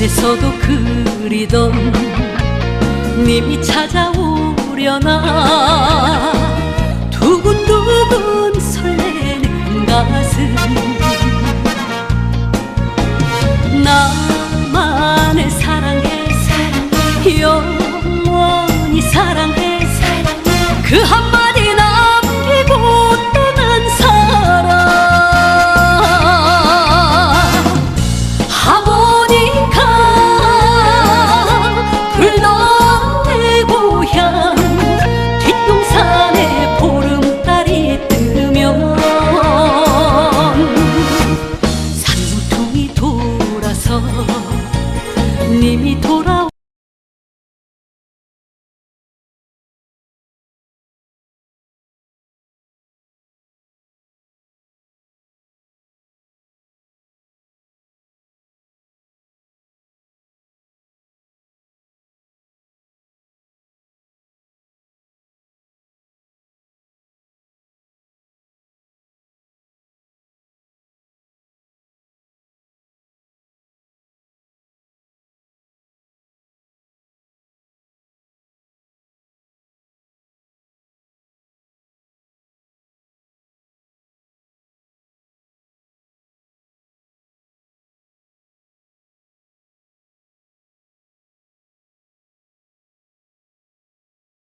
기다리던 님이 찾아오려나? 두근두근 설레는 가슴. 나만을 사랑해. 영원히 사랑해. 그 한마디